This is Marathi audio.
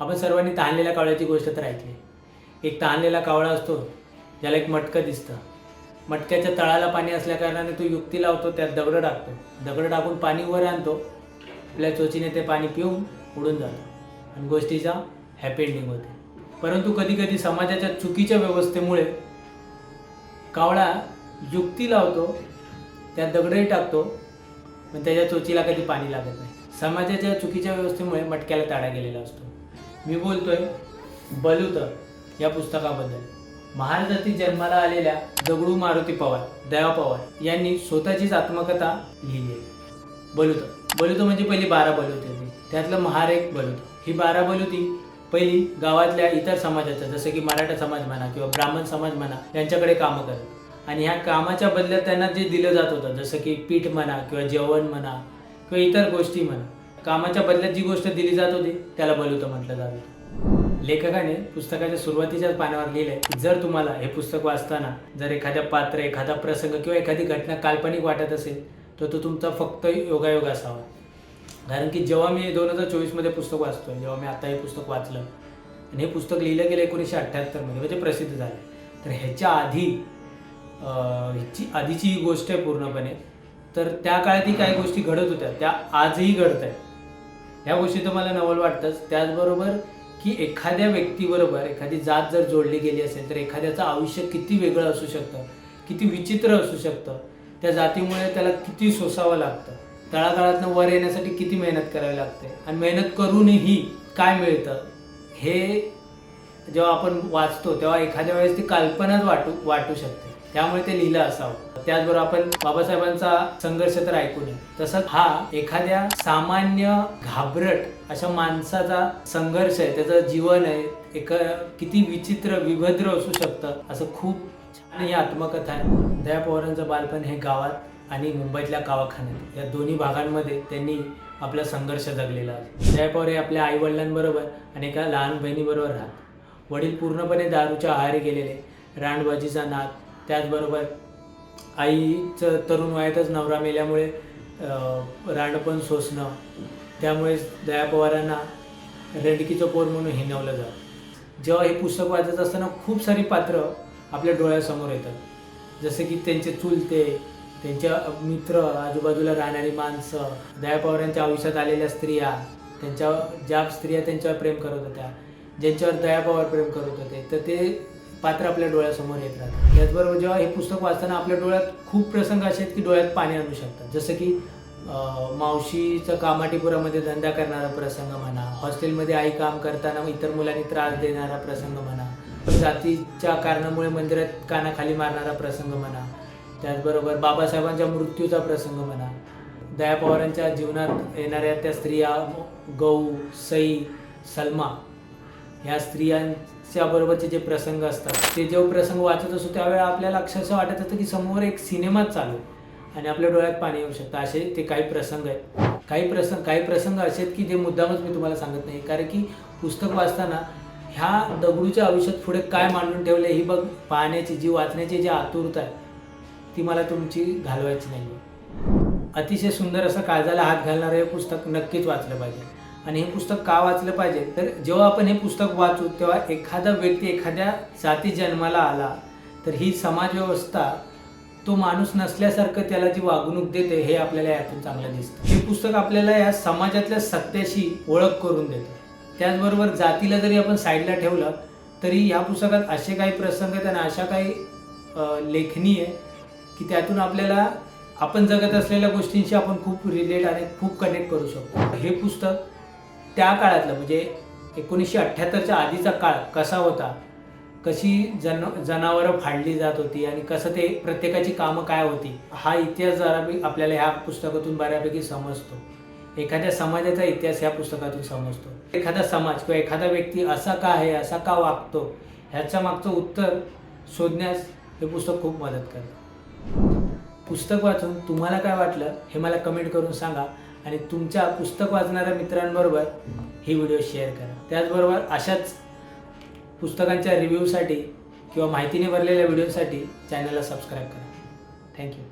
आपण सर्वांनी तहानलेल्या कावळ्याची गोष्ट तर ऐकली. एक तहानलेला कावळा असतो ज्याला एक मटकं दिसतं. मटक्याच्या तळाला पाणी असल्या कारणाने तो युक्ती लावतो त्यात दगडं टाकतो. दगडं टाकून पाणी वर आणतो आपल्या चोचीने ते पाणी पिऊन उडून जातो. आणि गोष्टीचा हॅपी एंडिंग होते. परंतु कधी कधी समाजाच्या चुकीच्या व्यवस्थेमुळे कावळा युक्ती लावतो त्यात दगडही टाकतो पण त्याच्या चोचीला कधी पाणी लागत नाही. समाजाच्या चुकीच्या व्यवस्थेमुळे मटक्याला ताडा गेलेला असतो. मी बोलतोय बलुत या पुस्तकाबद्दल. महाराजाती जन्माला आलेल्या दगडू मारुती पवार दया पवार यांनी स्वतःचीच आत्मकथा लिहिली. आहे बलुत. बलुत म्हणजे पहिली बारा बलुत होती त्यातलं महार एक बलुत. ही बारा बलुती पहिली गावातल्या इतर समाजाच्या जसं की मराठा समाज म्हणा किंवा ब्राह्मण समाज म्हणा यांच्याकडे कामं करत. आणि ह्या कामाच्या बदल्यात त्यांना जे दिलं जात होतं जसं की पीठ म्हणा किंवा जेवण म्हणा किंवा इतर गोष्टी म्हणा कामाच्या बदल्यात जी गोष्ट दिली जात होती त्याला बलुतं म्हटलं जात होतं. लेखकाने पुस्तकाच्या सुरुवातीच्याच पानावर लिहिलंय की जर तुम्हाला हे पुस्तक वाचताना जर एखाद्या पात्र एखादा प्रसंग किंवा एखादी घटना काल्पनिक वाटत असेल तर तो तुमचा फक्त योगायोग असावा. कारण की जेव्हा मी दोन हजार चोवीसमध्ये पुस्तक वाचतोय जेव्हा मी आता हे पुस्तक वाचलं आणि हे पुस्तक लिहिलं गेलं एकोणीसशे अठ्ठ्याहत्तरमध्ये म्हणजे प्रसिद्ध झालं. तर ह्याच्या आधी ह्याची आधीची ही गोष्ट आहे पूर्णपणे. तर त्या काळातही काही गोष्टी घडत होत्या त्या आजही घडत आहेत. ह्या गोष्टी तर मला नवल वाटतंच. त्याचबरोबर की एखाद्या व्यक्तीबरोबर एखादी जात जर जोडली गेली असेल तर एखाद्याचं आयुष्य किती वेगळं असू शकतं किती विचित्र असू शकतं. त्या जातीमुळे त्याला किती सोसावं लागतं. तळागाळातनं वर येण्यासाठी किती मेहनत करावी लागते आणि मेहनत करूनही काय मिळतं? हे जेव्हा आपण वाचतो तेव्हा एखाद्या वेळेस ती कल्पनाच वाटू वाटू शकते. त्यामुळे ते लिहिलं असावं. त्याचबरोबर आपण बाबासाहेबांचा संघर्ष तर ऐकू नये तसंच हा एखाद्या सामान्य घाबरट अशा माणसाचा संघर्ष आहे त्याचं जीवन आहे एक किती विचित्र विभद्र असू शकतं असं खूप छान ही आत्मकथा आहे. दया पवारांचं बालपण हे गावात आणि मुंबईतल्या गावाखान्यात या दोन्ही भागांमध्ये त्यांनी आपला संघर्ष जगलेला आहे. दया पवार हे आपल्या आई वडिलांबरोबर आणि एका लहान बहिणीबरोबर राहत वडील पूर्णपणे दारूच्या आहारी गेलेले रानबाजीचा नाद त्याचबरोबर आईचं तरुण वयातच नवरा मेल्यामुळे रांडपण सोसणं. त्यामुळे दया पवारांना रेडकीचं पोर म्हणून हिनवलं जातं. जेव्हा हे पुस्तक वाचत असताना खूप सारी पात्र आपल्या डोळ्यासमोर येतात. जसे की त्यांचे चुलते त्यांच्या मित्र आजूबाजूला राहणारी माणसं दया पवारांच्या आयुष्यात आलेल्या स्त्रिया त्यांच्या ज्या स्त्रिया त्यांच्यावर प्रेम करत होत्या ज्यांच्यावर दया पवार प्रेम करत होते तर ते पात्र आपल्या डोळ्यासमोर येत राहतात. त्याचबरोबर जेव्हा हे पुस्तक वाचताना आपल्या डोळ्यात खूप प्रसंग असे आहेत की डोळ्यात पाणी आणू शकतात. जसं की मावशीचा मावशीचं कामाटीपुरामध्ये धंदा करणारा प्रसंग म्हणा हॉस्टेलमध्ये आई काम करताना इतर मुलांनी त्रास देणारा प्रसंग म्हणा जातीच्या कारणामुळे मंदिरात कानाखाली मारणारा प्रसंग म्हणा त्याचबरोबर बाबासाहेबांच्या मृत्यूचा प्रसंग म्हणा दया पवारांच्या जीवनात येणाऱ्या त्या स्त्रिया गौ सई सलमा ह्या स्त्रियांच्या बरोबरचे जे प्रसंग असतात ते जेव्हा प्रसंग वाचत असतो त्यावेळेला आपल्याला अक्षरशः वाटत असतं की समोर एक सिनेमाच चालू आहे आणि आपल्या डोळ्यात पाणी येऊ शकतं. असे ते काही प्रसंग आहेत. काही प्रसंग काही प्रसंग असे आहेत की जे मुद्दामच मी तुम्हाला सांगत नाही. कारण की पुस्तक वाचताना ह्या दगडूच्या आयुष्यात पुढे काय मांडून ठेवले ही बघ पाहण्याची जी वाचण्याची जी आतुरता आहे ती मला तुमची घालवायची नाही अतिशय सुंदर असं काळजाला हात घालणारं हे पुस्तक नक्कीच वाचलं पाहिजे. आणि हे पुस्तक का वाचलं पाहिजे? तर जेव्हा आपण हे पुस्तक वाचू तेव्हा एखादा व्यक्ती एखाद्या जाती जन्माला आला तर ही समाजव्यवस्था तो माणूस नसल्यासारखं त्याला जी वागणूक देते हे आपल्याला यातून चांगलं दिसतं. हे पुस्तक आपल्याला या समाजातल्या सत्याशी ओळख करून देतं. त्याचबरोबर जातीला जरी आपण साईडला ठेवलं तरी या पुस्तकात असे काही प्रसंग आहेत आणि अशा काही लेखणी आहे की त्यातून आपल्याला आपण जगत असलेल्या गोष्टींशी आपण खूप रिलेट आणि खूप कनेक्ट करू शकतो. हे पुस्तक त्या काळातलं म्हणजे एकोणीसशे अठ्ठ्याहत्तरच्या आधीचा काळ कसा होता? कशी जन जनावरं फाडली जात होती आणि कसं ते प्रत्येकाची कामं काय होती? हा इतिहास जरा मी आपल्याला ह्या पुस्तकातून बऱ्यापैकी समजतो. एखाद्या समाजाचा इतिहास ह्या पुस्तकातून समजतो. एखादा समाज किंवा एखादा व्यक्ती असा का आहे असा का वागतो ह्याच्या मागचं उत्तर शोधण्यास हे पुस्तक खूप मदत करतं. पुस्तक वाचून तुम्हाला काय वाटलं हे मला कमेंट करून सांगा. आणि तुमच्या पुस्तक वाचणाऱ्या मित्रांबरोबर ही व्हिडिओ शेअर करा. त्याचबरोबर अशाच पुस्तकांच्या रिव्ह्यूसाठी किंवा माहितीने भरलेल्या व्हिडिओसाठी चॅनलला सबस्क्राईब करा. थँक्यू.